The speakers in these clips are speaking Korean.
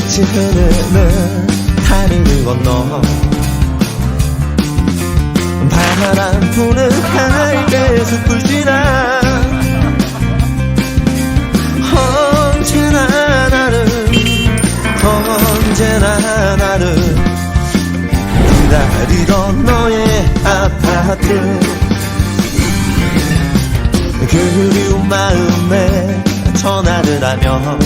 빛이 흐르는 다리를 건너. 바람 부는 하이게 숲을 지나. 언제나 나는 언제나 나를 기다리던 너의 아파트. 그리운 마음에 전화를 하며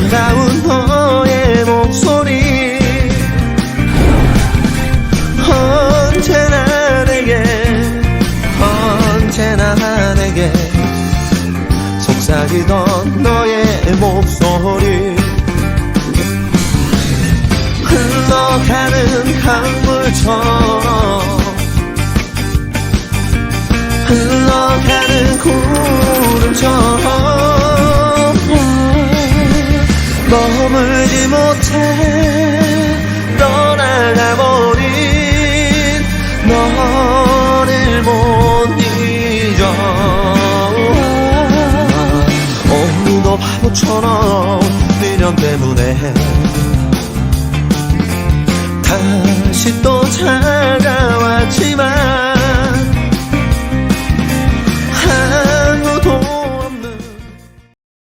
아름다운 너의 목소리. 언제나 내게 언제나 내게 속삭이던 너의 목소리. 흘러가는 강물처럼 흘러가는 구름처럼 머물지 못해 떠나가 버린 너를 못 잊어. 오늘도 바보처럼 미련 때문에